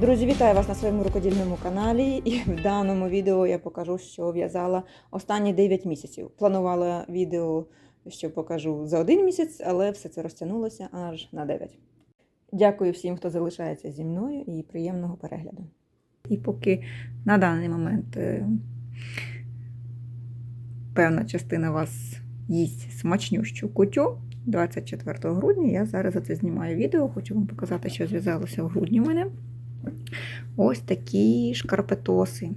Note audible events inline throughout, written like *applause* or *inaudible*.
Друзі, вітаю вас на своєму рукодільному каналі. І в даному відео я покажу, що в'язала останні 9 місяців. Планувала відео, що покажу за один місяць, але все це розтягнулося аж на 9. Дякую всім, хто залишається зі мною, і приємного перегляду. І поки на даний момент е, певна частина вас їсть смачнющу кутю. 24 грудня я зараз за це знімаю відео. Хочу вам показати, що зв'язалося в грудні мене. Ось такі шкарпетоси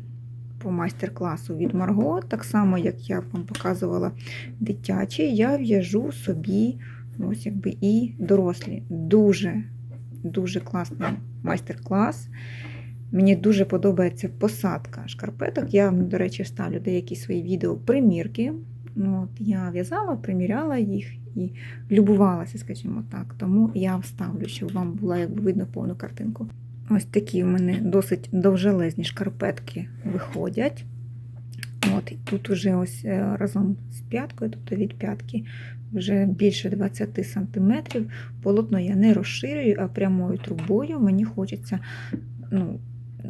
по майстер-класу від Марго. Так само, як я вам показувала дитячі, я в'яжу собі ось якби і дорослі. Дуже, дуже класний майстер-клас. Мені дуже подобається посадка шкарпеток. Я, до речі, ставлю деякі свої відео примірки. Ну, От Я в'язала, приміряла їх і любувалася, скажімо так. Тому я вставлю, щоб вам було якби видно повну картинку. Ось такі в мене досить довжелезні шкарпетки виходять. От, Тут вже ось е, разом з п'яткою, тобто від п'ятки, вже більше 20 см. Полотно я не розширюю, а прямою трубою. Мені хочеться, ну,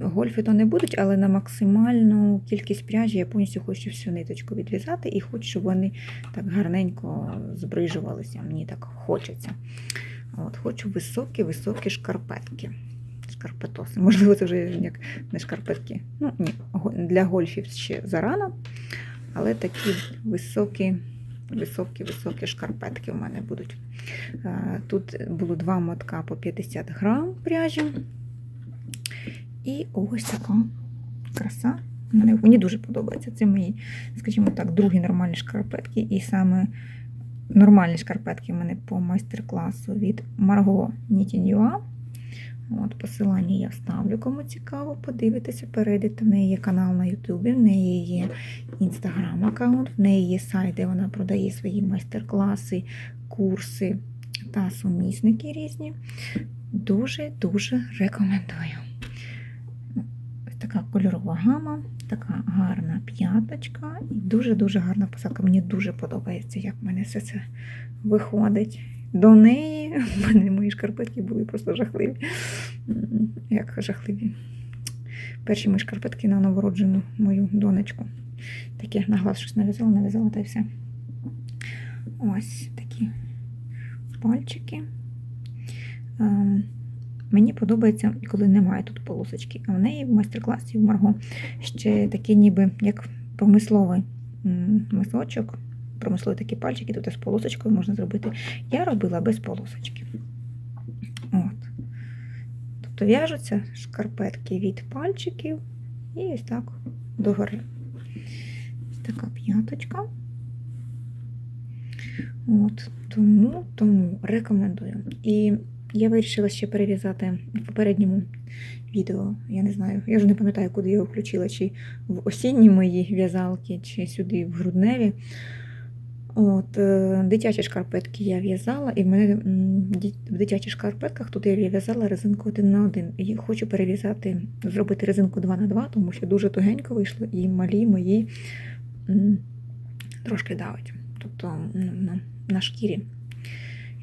гольфи то не будуть, але на максимальну кількість пряжі я повністю хочу всю ниточку відв'язати і хочу, щоб вони так гарненько збрижувалися. Мені так хочеться. От, Хочу високі-високі шкарпетки шкарпетоси. Можливо, це вже як не шкарпетки. Ну, ні, для гольфів ще зарано, але такі високі, високі, високі шкарпетки у мене будуть. Тут було два мотка по 50 грам пряжі. І ось така краса. Мені, дуже подобається. Це мої, скажімо так, другі нормальні шкарпетки. І саме нормальні шкарпетки в мене по майстер-класу від Margot Knitting.ua. От, Посилання я вставлю, кому цікаво, подивитися, перейдете. В неї є канал на Ютубі, в неї є інстаграм-аккаунт, в неї є сайт, де вона продає свої майстер-класи, курси та сумісники різні. Дуже-дуже рекомендую. Ось така кольорова гама, така гарна п'яточка і дуже-дуже гарна посадка. Мені дуже подобається, як в мене все це виходить. До неї *laughs* в мене мої шкарпетки були просто жахливі. Як жахливі. Перші мої шкарпетки на новороджену мою донечку. Таке на глаз щось нав'язала, нав'язала та й все. Ось такі пальчики. Мені подобається, коли немає тут полосочки. А в неї в майстер-класі в Марго ще такі ніби як промисловий мисочок промислові такі пальчики, тут з полосочкою можна зробити. Я робила без полосочки. От. Тобто в'яжуться шкарпетки від пальчиків і ось так догори. Така п'яточка. От, Тому, тому рекомендую. І я вирішила ще перев'язати в попередньому відео. Я не знаю, я вже не пам'ятаю, куди я його включила, чи в осінні мої в'язалки, чи сюди в грудневі. От, е, Дитячі шкарпетки я в'язала, і в мене в дитячих шкарпетках тут я в'язала резинку 1 на 1. І хочу перев'язати, зробити резинку 2 на 2, тому що дуже тугенько вийшло, і малі мої трошки давить. Тобто на, шкірі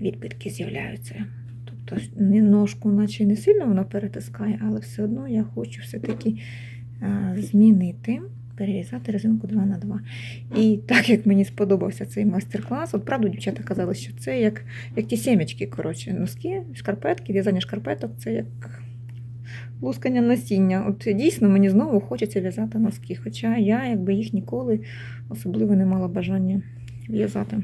відбитки з'являються. Тобто ножку, наче не сильно вона перетискає, але все одно я хочу все-таки змінити перев'язати резинку 2 на 2 І так як мені сподобався цей майстер-клас, от правда, дівчата казали, що це як як ті сімечки, коротше, носки, шкарпетки, в'язання шкарпеток це як лускання насіння. От дійсно мені знову хочеться в'язати носки. Хоча я якби їх ніколи особливо не мала бажання в'язати.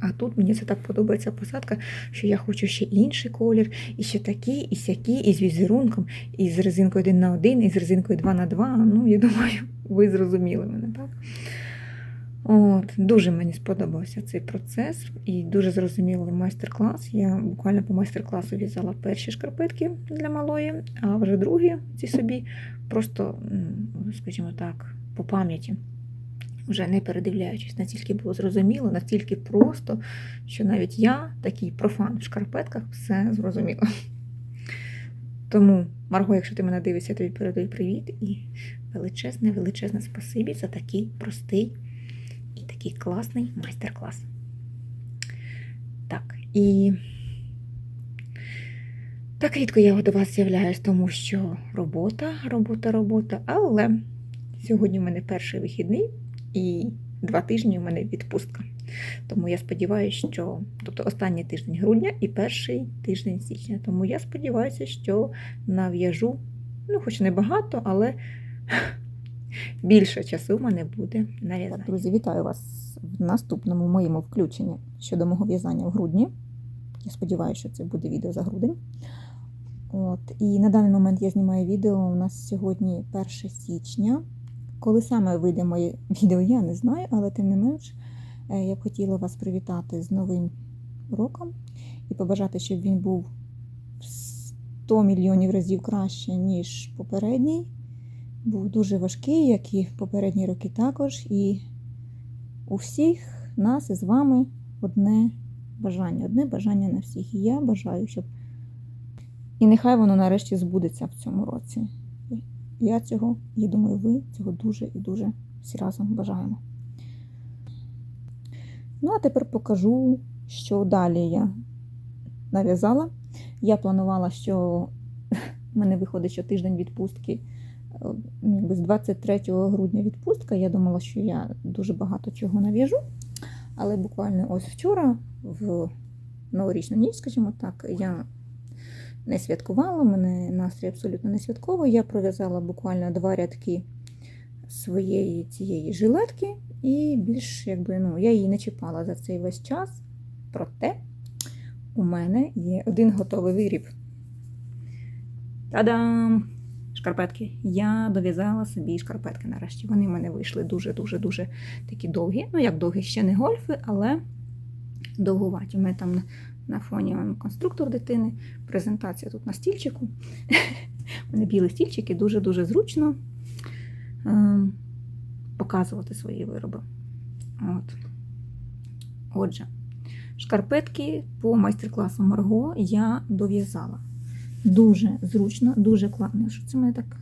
А тут мені це так подобається посадка, що я хочу ще інший колір, і ще такий, і сякий, і з візерунком, і з резинкою 1 на 1, і з резинкою 2 на 2. Ну, я думаю, *laughs* ви зрозуміли мене, так? От, Дуже мені сподобався цей процес і дуже зрозумілий майстер-клас. Я буквально по майстер-класу в'язала перші шкарпетки для малої, а вже другі ці собі просто, скажімо так, по пам'яті вже не передивляючись, настільки було зрозуміло, настільки просто, що навіть я, такий профан в шкарпетках, все зрозуміла. Тому, Марго, якщо ти мене дивишся, я тобі передаю привіт і величезне, величезне спасибі за такий простий і такий класний майстер-клас. Так, і Так рідко я до вас з'являюсь, тому що робота, робота, робота. Але сьогодні у мене перший вихідний і два тижні у мене відпустка. Тому я сподіваюся, що тобто останній тиждень грудня і перший тиждень січня. Тому я сподіваюся, що нав'яжу, ну, хоч не багато, але *laughs* більше часу в мене буде на в'язання. Друзі, вітаю вас в наступному моєму включенні щодо мого в'язання в грудні. Я сподіваюся, що це буде відео за грудень. От. І на даний момент я знімаю відео. У нас сьогодні 1 січня. Коли саме вийде моє *laughs* відео, я не знаю, але тим не менш, е, я б хотіла вас привітати з Новим роком і побажати, щоб він був 100 мільйонів разів краще, ніж попередній. Був дуже важкий, як і попередні роки також. І у всіх нас із вами одне бажання, одне бажання на всіх. І я бажаю, щоб і нехай воно нарешті збудеться в цьому році. Я цього, і думаю, ви цього дуже і дуже всі разом бажаємо. Ну, а тепер покажу, що далі я нав'язала. Я планувала, що *laughs* в мене виходить що тиждень відпустки. якби З 23 грудня відпустка. Я думала, що я дуже багато чого нав'яжу. Але буквально ось вчора, в новорічну ніч, скажімо так, я не святкувала, у мене настрій абсолютно не святковий. Я пров'язала буквально два рядки своєї цієї жилетки, і більш якби ну, я її не чіпала за цей весь час. Проте у мене є один готовий виріб. Та-дам! Шкарпетки. Я дов'язала собі шкарпетки нарешті. Вони в мене вийшли дуже-дуже-дуже такі довгі. Ну, як довгі, ще не гольфи, але довгуваті. У мене там на фоні конструктор дитини, презентація тут на стільчику. У мене білі стільчики, дуже-дуже зручно е, показувати свої вироби. От. Отже, шкарпетки по майстер-класу Марго я дов'язала. Дуже зручно, дуже класно. Що це мене так?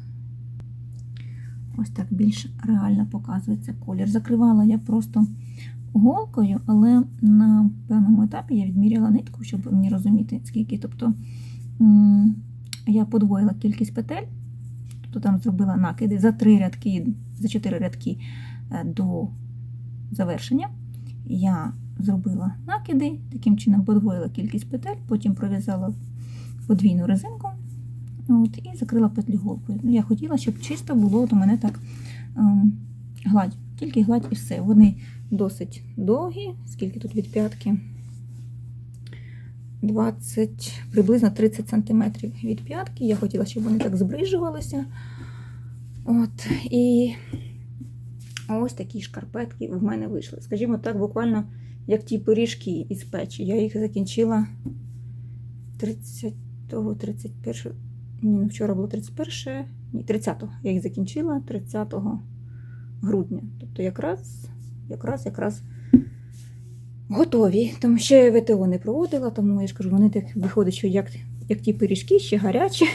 Ось так більш реально показується колір. Закривала я просто голкою, але на певному етапі я відміряла нитку, щоб мені розуміти, скільки. Тобто я подвоїла кількість петель, тобто там зробила накиди за три рядки, за чотири рядки е, до завершення. Я зробила накиди, таким чином подвоїла кількість петель, потім пров'язала подвійну резинку от, і закрила петлі голкою. Я хотіла, щоб чисто було от у мене так ем, гладь, тільки гладь і все. Вони досить довгі, скільки тут від п'ятки? 20, приблизно 30 см від п'ятки. Я хотіла, щоб вони так зближувалися. От, І ось такі шкарпетки в мене вийшли. Скажімо так, буквально як ті пиріжки із печі. Я їх закінчила 30-го, 31 ні, ну вчора було 31, ні, 30-го. Я їх закінчила 30 грудня. Тобто якраз якраз якраз готові. Тому що я ВТО не проводила, тому я ж кажу, вони так виходять, що як як ті пиріжки, ще гарячі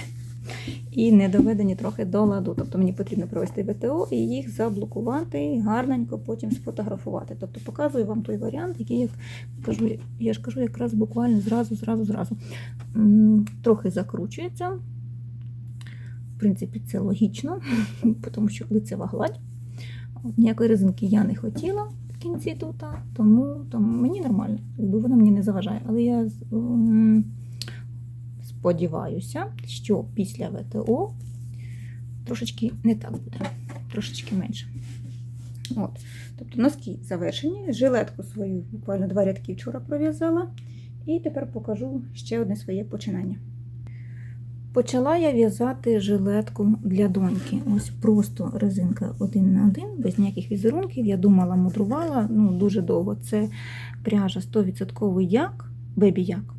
і не доведені трохи до ладу. Тобто мені потрібно провести ВТО і їх заблокувати, гарненько потім сфотографувати. Тобто показую вам той варіант, який я кажу, я ж кажу, якраз буквально зразу, зразу, зразу. Трохи закручується. В принципі, це логічно, *laughs* тому що лицева гладь. Ніякої резинки я не хотіла в кінці тут, тому, тому мені нормально, якби вона мені не заважає. Але я сподіваюся, що після ВТО трошечки не так буде, трошечки менше. От. Тобто носки завершені, жилетку свою буквально два рядки вчора пров'язала. І тепер покажу ще одне своє починання. Почала я в'язати жилетку для доньки. Ось просто резинка один на один, без ніяких візерунків. Я думала, мудрувала ну, дуже довго. Це пряжа 100% як, бебі-як.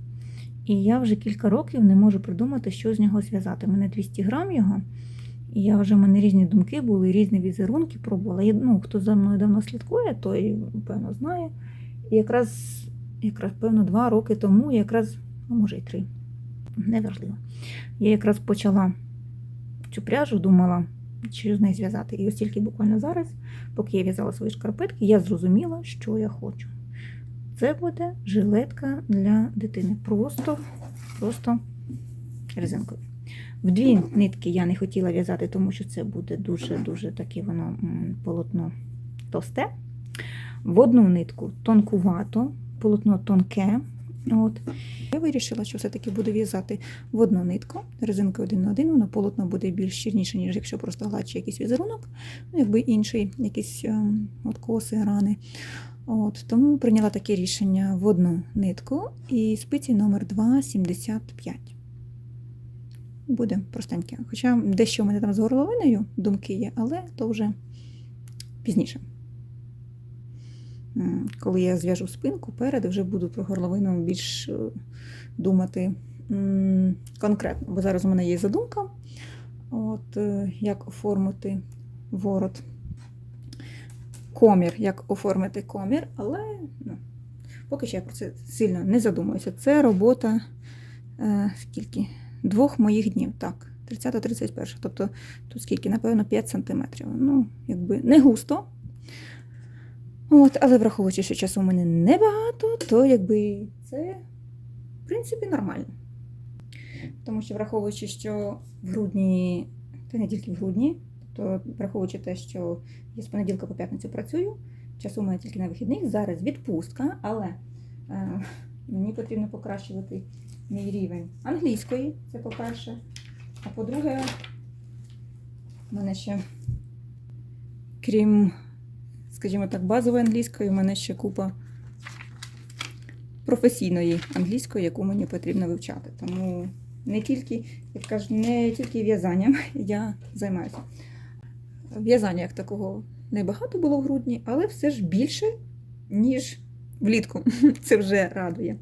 І я вже кілька років не можу придумати, що з нього зв'язати. У мене 200 грам його, і я вже в мене різні думки були, різні візерунки пробувала. Я, ну, Хто за мною давно слідкує, той, певно, знає. І якраз, якраз певно, два роки тому, якраз, ну, може й три неважливо. Я якраз почала цю пряжу, думала, що з нею зв'язати. І ось тільки буквально зараз, поки я в'язала свої шкарпетки, я зрозуміла, що я хочу. Це буде жилетка для дитини. Просто, просто резинкою. В дві нитки я не хотіла в'язати, тому що це буде дуже-дуже таке воно полотно товсте. В одну нитку тонкувато, полотно тонке. От. Я вирішила, що все-таки буду в'язати в одну нитку, резинкою один на один, воно полотно буде більш щільніше, ніж якщо просто гладший якийсь візерунок, ну, якби інший, якісь ем, от коси, рани. От, тому прийняла таке рішення в одну нитку і спиці номер 2,75. Буде простеньке. Хоча дещо в мене там з горловиною думки є, але то вже пізніше. Коли я зв'яжу спинку, перед вже буду про горловину більш е, думати конкретно. Бо зараз у мене є задумка, от, е, як оформити ворот. Комір, як оформити комір, але ну, поки що я про це сильно не задумуюся. Це робота е, скільки? Двох моїх днів. Так, 30-31. Тобто тут скільки, напевно, 5 см. Ну, якби не густо. От, але враховуючи, що часу у мене небагато, то якби це, в принципі, нормально. Тому що, враховуючи, що в грудні, та не тільки в грудні, то враховуючи те, що я з понеділка по п'ятницю працюю, часу у мене тільки на вихідних, зараз відпустка, але е, мені потрібно покращувати мій рівень англійської, це по-перше. А по-друге, в мене ще, крім, скажімо так, базової англійської, в мене ще купа професійної англійської, яку мені потрібно вивчати. Тому не тільки, як кажуть, не тільки в'язанням я займаюся. В'язання як такого небагато було в грудні, але все ж більше, ніж влітку. *laughs* Це вже радує.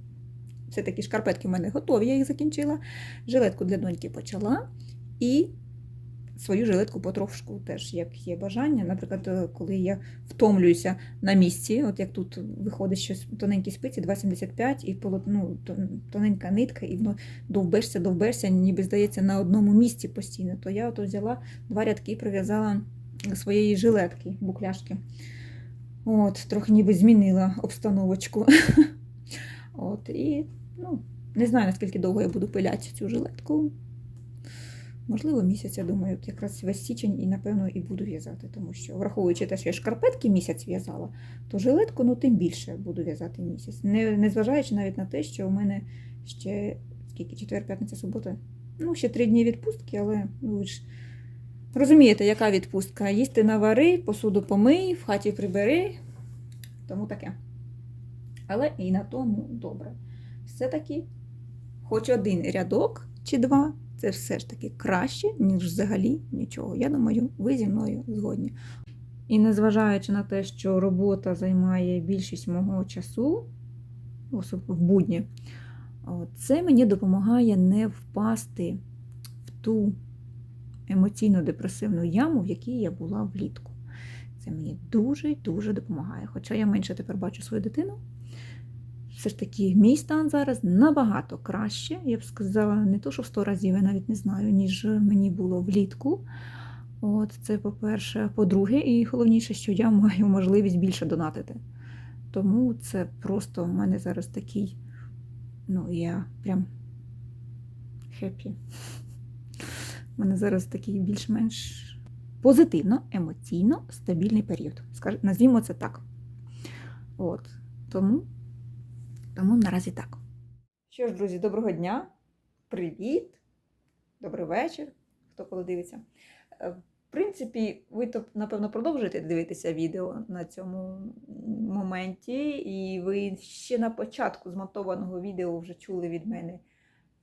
Все-таки шкарпетки в мене готові, я їх закінчила. Жилетку для доньки почала. І свою жилетку потрошку теж, як є бажання. Наприклад, е, коли я втомлююся на місці, от як тут виходить щось тоненькі спиці, 2,75 і полотно, тоненька нитка, і воно довбешся, довбешся, ніби здається, на одному місці постійно. То я от взяла два рядки і прив'язала своєї жилетки, букляшки. От, трохи ніби змінила обстановочку. *laughs* От, і ну, не знаю, наскільки довго я буду пиляти цю жилетку. Можливо, місяць, я думаю, якраз весь січень і, напевно, і буду в'язати, тому що, враховуючи те, що я шкарпетки місяць в'язала, то жилетку ну, тим більше буду в'язати місяць. Не, незважаючи навіть на те, що у мене ще скільки, четвер, п'ятниця, субота, ну, ще три дні відпустки, але ну, ви ж розумієте, яка відпустка? Їсти навари, посуду помий, в хаті прибери, тому таке. Але і на тому добре. Все-таки, хоч один рядок чи два, це все ж таки краще, ніж взагалі нічого. Я думаю, ви зі мною згодні. І незважаючи на те, що робота займає більшість мого часу, особливо в будні, це мені допомагає не впасти в ту емоційно депресивну яму, в якій я була влітку. Це мені дуже дуже допомагає. Хоча я менше тепер бачу свою дитину. Все ж таки, мій стан зараз набагато краще. Я б сказала, не то, що в 100 разів, я навіть не знаю, ніж мені було влітку. От це по-перше. По-друге, і головніше, що я маю можливість більше донатити. Тому це просто в мене зараз такий, ну, я прям хеппі. У мене зараз такий більш-менш позитивно, емоційно стабільний період. Назвімо це так. От. Тому, тому наразі так. Що ж, друзі, доброго дня. Привіт. Добрий вечір, хто коли дивиться. Е, В принципі, ви то, напевно, продовжуєте дивитися відео на цьому моменті, і ви ще на початку змонтованого відео вже чули від мене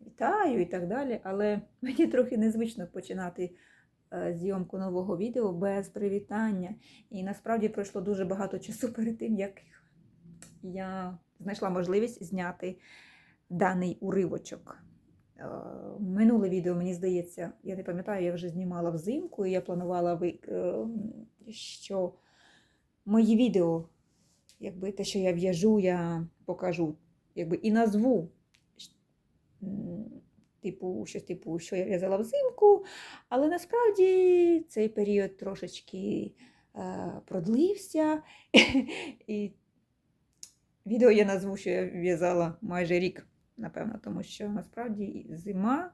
вітаю і так далі. Але *laughs* мені трохи незвично починати е, зйомку нового відео без привітання. І насправді пройшло дуже багато часу перед тим, як я знайшла можливість зняти даний уривочок. Е, Минуле відео, мені здається, я не пам'ятаю, я вже знімала взимку, і я планувала, е, що мої відео, якби те, що я в'яжу, я покажу, якби і назву. Типу, щось типу, що я в'язала взимку, але насправді цей період трошечки е, продлився. *laughs* відео я назву, що я в'язала майже рік, напевно, тому що насправді зима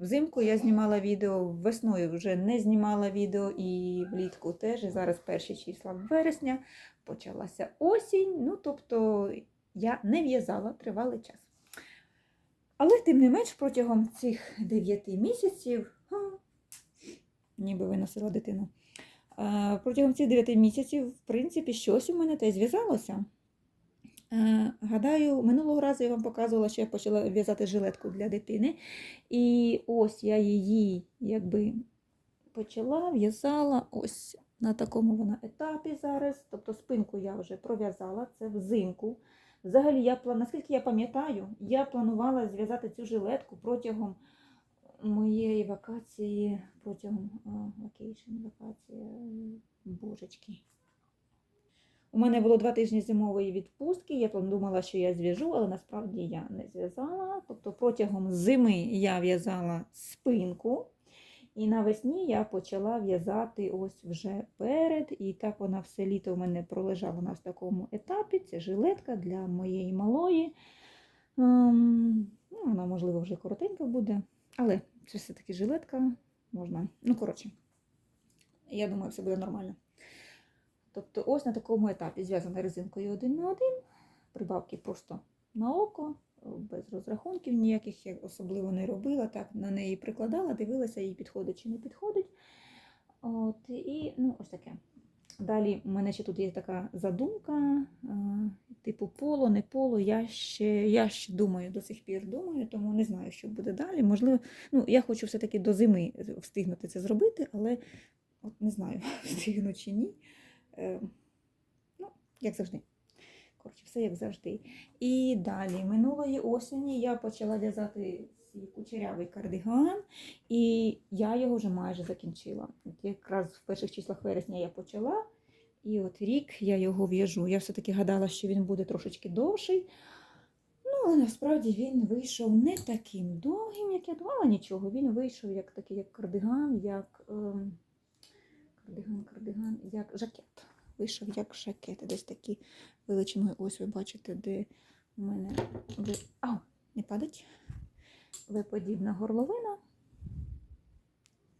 Взимку я знімала відео, весною вже не знімала відео і влітку теж. І зараз перші числа вересня, почалася осінь. Ну, тобто я не в'язала тривалий час. Але, тим не менш, протягом цих 9 місяців, ніби виносила дитину, е, протягом цих 9 місяців, в принципі, щось у мене те зв'язалося. Е, Гадаю, минулого разу я вам показувала, що я почала в'язати жилетку для дитини. І ось я її якби почала, в'язала ось на такому вона етапі зараз. Тобто спинку я вже пров'язала, це взимку. Взагалі, я, наскільки я пам'ятаю, я планувала зв'язати цю жилетку протягом моєї вакації, протягом вакація, божечки. У мене було два тижні зимової відпустки. Я думала, що я зв'яжу, але насправді я не зв'язала. Тобто протягом зими я в'язала спинку, і навесні я почала в'язати ось вже перед. І так вона все літо у мене пролежала на такому етапі. Це жилетка для моєї малої. Ем, ну, вона, можливо, вже коротенька буде, але це все-таки жилетка. Можна. Ну, коротше, я думаю, все буде нормально. Тобто ось на такому етапі зв'язана резинкою один на один, прибавки просто на око, без розрахунків ніяких я особливо не робила. Так, на неї прикладала, дивилася, їй підходить чи не підходить. От, і ну, ось таке. Далі у мене ще тут є така задумка, е, типу поло, не поло. Я ще, я ще думаю, до сих пір думаю, тому не знаю, що буде далі. Можливо, ну, я хочу все-таки до зими встигнути це зробити, але от не знаю, *laughs* встигну чи ні. Е, ну, як завжди. Коротше, все як завжди. І далі, минулої осені я почала в'язати свій кучерявий кардиган, і я його вже майже закінчила. Якраз в перших числах вересня я почала, і от рік я його в'яжу. Я все-таки гадала, що він буде трошечки довший. Ну, але насправді він вийшов не таким довгим, як я думала, нічого. Він вийшов як такий як кардиган, як. Ем... Кардиган, кардиган, як жакет. Вийшов як жакет. Десь такі величиною. Ось ви бачите, де у мене ви... Ау, не падать. Виподібна горловина.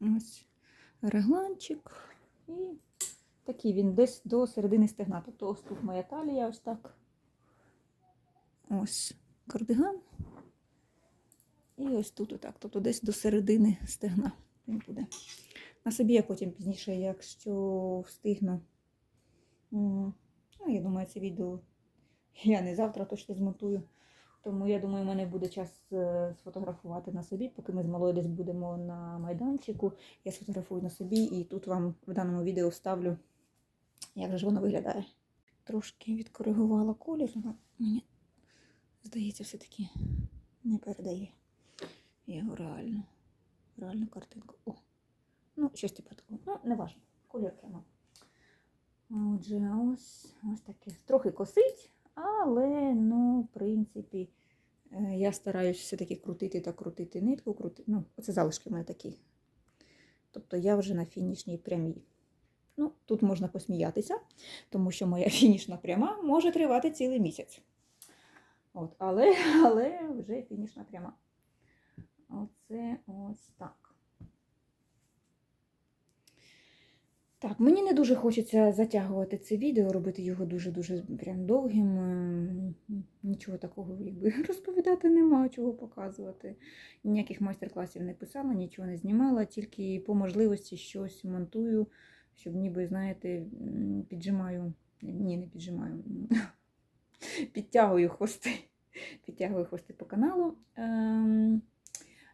Ось регланчик. І такий він десь до середини стегна. Тобто ось тут моя талія, ось так. Ось кардиган. І ось тут отак. Тобто десь до середини стегна він буде. На собі я потім пізніше, якщо встигну. Ну, я думаю, це відео я не завтра точно змонтую. Тому я думаю, в мене буде час е, сфотографувати на собі, поки ми з малою десь будемо на майданчику. Я сфотографую на собі і тут вам в даному відео вставлю, як же воно виглядає. Трошки відкоригувала колір, але мені здається, все-таки не передає його реально. Реальну картинку. О! Ну, щось типу такого. Ну, не важно. Колір кема. Отже, ось ось таке. Трохи косить, але, ну, в принципі, е, я стараюсь все-таки крутити та крутити нитку. Крути... Ну, оце залишки в мене такі. Тобто я вже на фінішній прямій. Ну, тут можна посміятися, тому що моя *laughs* фінішна пряма може тривати цілий місяць. От, Але але вже фінішна пряма. Оце ось так. Так, мені не дуже хочеться затягувати це відео, робити його дуже-дуже прям довгим. Е, Нічого такого якби *laughs* розповідати нема, чого показувати. Ніяких майстер-класів не писала, нічого не знімала, тільки по можливості щось монтую, щоб ніби, знаєте, піджимаю. Ні, не піджимаю. *laughs* Підтягую хвости. *laughs* Підтягую хвости по каналу.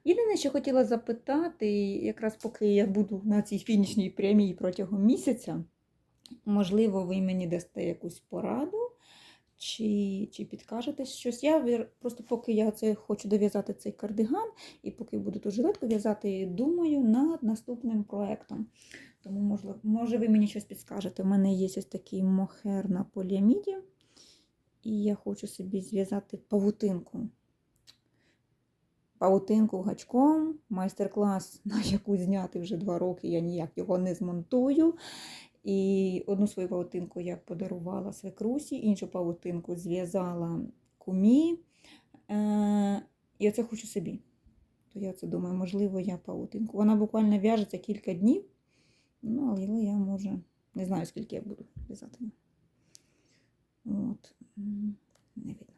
Єдине, що хотіла запитати, якраз поки я буду на цій фінішній прямій протягом місяця, можливо, ви мені дасте якусь пораду, чи чи підкажете щось. Я просто поки я це хочу дов'язати цей кардиган, і поки буду ту жилетку в'язати, думаю над наступним проєктом. Тому, можливо, може, ви мені щось підскажете. У мене є ось такий мохер на поліаміді, і я хочу собі зв'язати павутинку павутинку гачком, майстер-клас, *laughs* на яку зняти вже два роки, я ніяк його не змонтую. І одну свою павутинку я подарувала свекрусі, іншу павутинку зв'язала кумі. Е, І оце хочу собі. То я це думаю, можливо, я паутинку. Вона буквально в'яжеться кілька днів. Ну, але я можу, не знаю, скільки я буду в'язати. От, не видно.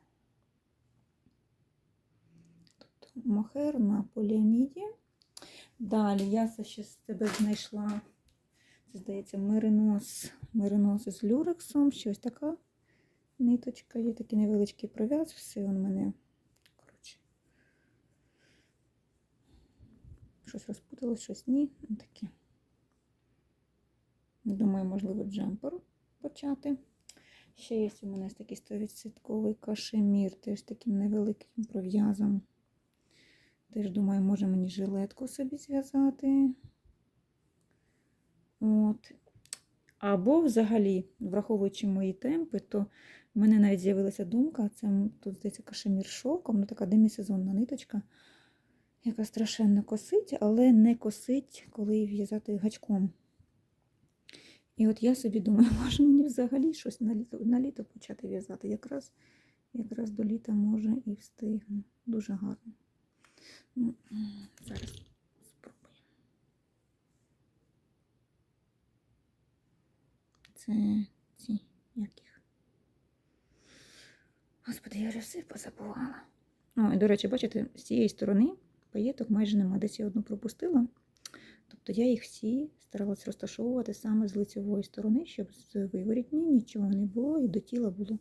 Тобто мохер на поліаміді. Далі я це ще з тебе знайшла. Це, здається, меринос, меринос з люрексом. Щось така ниточка, є такий невеличкий пров'яз, все у мене. Коротше. Щось розпуталось, щось ні. Таке. Думаю, можливо, джемпер почати. Ще є у мене такий 100% кашемір, теж таким невеликим пров'язом. Теж думаю, може мені жилетку собі зв'язати. От. Або взагалі, враховуючи мої темпи, то в мене навіть з'явилася думка, це тут здається кашемір шовком, ну така демісезонна ниточка, яка страшенно косить, але не косить, коли в'язати гачком. І от я собі думаю, *laughs* може мені взагалі щось на літо, на літо почати в'язати. Якраз, якраз до літа може і встигну. Дуже гарно. Ну, Зараз спробую. Це ці як їх. Господи, я вже все позабувала. О, і, до речі, бачите, з цієї сторони паєток майже нема. Десь я одну пропустила. Тобто я їх всі старалась розташовувати саме з лицевої сторони, щоб з виворітні нічого не було і до тіла було.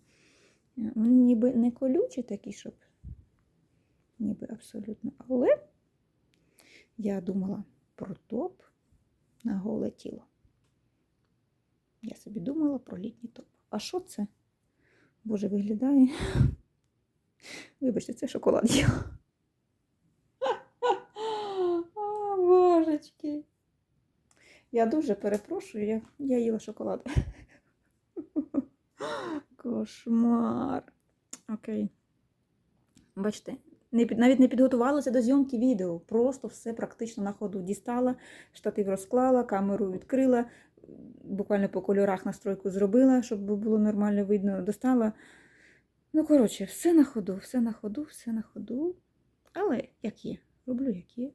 Е, Вони ніби не колючі такі, щоб ніби абсолютно. Але я думала про топ на голе тіло. Я собі думала про літній топ. А що це? Боже, виглядає. Вибачте, це шоколад є. *laughs* О, божечки. Я дуже перепрошую, я, я їла шоколад. *laughs* Кошмар. Окей. Бачите, не навіть не підготувалася до зйомки відео. Просто все практично на ходу дістала, штатив розклала, камеру відкрила, буквально по кольорах настройку зробила, щоб було нормально видно, достала. Ну, коротше, все на ходу, все на ходу, все на ходу. Але як є, роблю як є,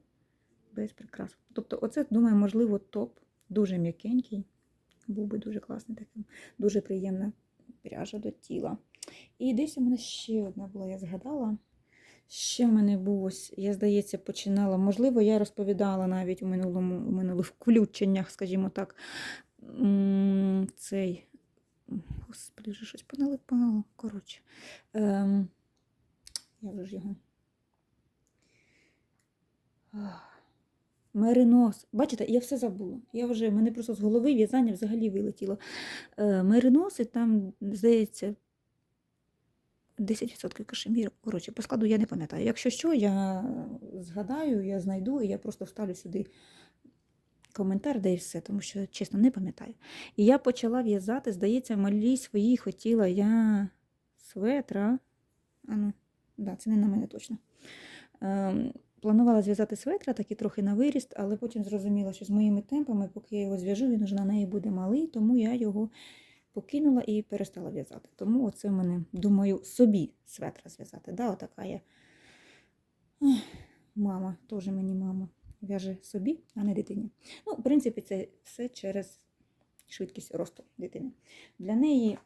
без прикрас. Тобто, оце, думаю, можливо, топ, дуже м'якенький. Був би дуже класний таким, дуже приємна пряжа до тіла. І десь у мене ще одна була, я згадала. Ще в мене був ось, я, здається, починала. Можливо, я розповідала навіть у минулому, у минулих включеннях, скажімо так, цей. Господи, вже щось поналипало. Коротше. Ем, я вже ж його. Меринос. Бачите, я все забула. Я вже, мене просто з голови в'язання взагалі вилетіло. Е, мериноси там, здається, 10% кашеміру. Коротше, по складу я не пам'ятаю. Якщо що, я згадаю, я знайду, і я просто вставлю сюди коментар, де і все, тому що, чесно, не пам'ятаю. І я почала в'язати, здається, малій своїй хотіла я светра. А ну, да, це не на мене точно. Ем, планувала зв'язати светра, такий трохи на виріст, але потім зрозуміла, що з моїми темпами, поки я його зв'яжу, він вже на неї буде малий, тому я його покинула і перестала в'язати. Тому оце в мене, думаю, собі светра зв'язати. Да, отака я. Ех, Мама, теж мені мама в'яже собі, а не дитині. Ну, в принципі, це все через швидкість росту дитини. Для неї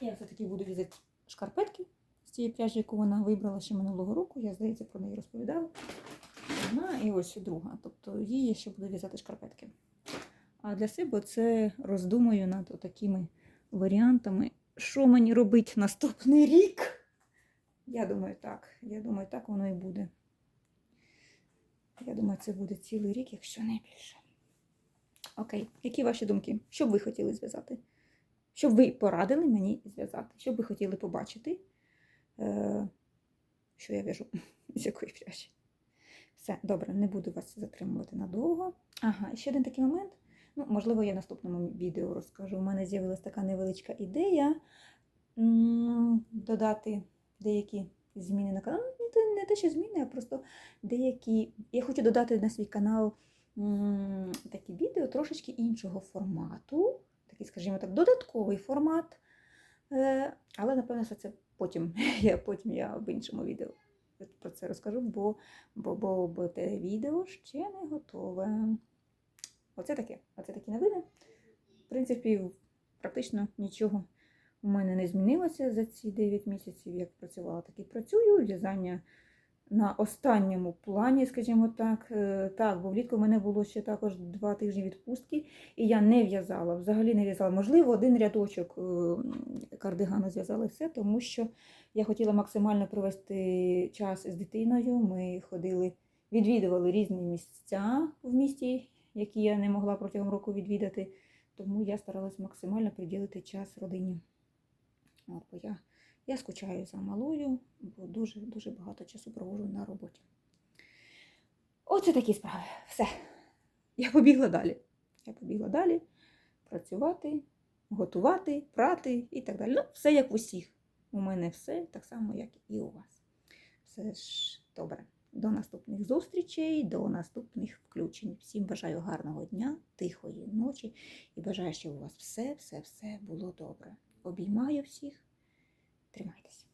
я все-таки буду в'язати шкарпетки з цієї пряжі, яку вона вибрала ще минулого року. Я, здається, про неї розповідала. Одна і ось друга. Тобто її ще буду в'язати шкарпетки. А для себе це роздумую над такими варіантами, що мені робити наступний рік. Я думаю, так. Я думаю, так воно і буде. Я думаю, це буде цілий рік, якщо не більше. Окей, які ваші думки? Що б ви хотіли зв'язати? Що б ви порадили мені зв'язати? Що б ви хотіли побачити? Е, що я в'яжу? *laughs* З якої пряжі? Все, добре, не буду вас затримувати надовго. Ага, ще один такий момент. Ну, можливо, я в наступному відео розкажу. У мене з'явилася така невеличка ідея додати деякі зміни на канал. Ну, це не те, що зміни, а просто деякі. Я хочу додати на свій канал такі відео трошечки іншого формату. Такий, скажімо так, додатковий формат. Е, але, напевно, це потім. *laughs* Я, потім я в іншому відео про це розкажу, бо, бо, бо, бо те відео ще не готове. Оце таке. Оце такі новини. В принципі, практично нічого у мене не змінилося за ці 9 місяців, як працювала, так і працюю. В'язання на останньому плані, скажімо так. Е, Так, бо влітку в мене було ще також два тижні відпустки, і я не в'язала, взагалі не в'язала. Можливо, один рядочок е, кардигану зв'язала все, тому що я хотіла максимально провести час з дитиною. Ми ходили, відвідували різні місця в місті, які я не могла протягом року відвідати. Тому я старалась максимально приділити час родині. От, бо я, я скучаю за малою, бо дуже дуже багато часу проводжу на роботі. Оце такі справи. Все. Я побігла далі. Я побігла далі працювати, готувати, прати і так далі. Ну, все як усіх. У мене все так само, як і у вас. Все ж добре. До наступних зустрічей, до наступних включень. Всім бажаю гарного дня, тихої ночі і бажаю, щоб у вас все-все-все було добре. Обіймаю всіх, тримайтеся.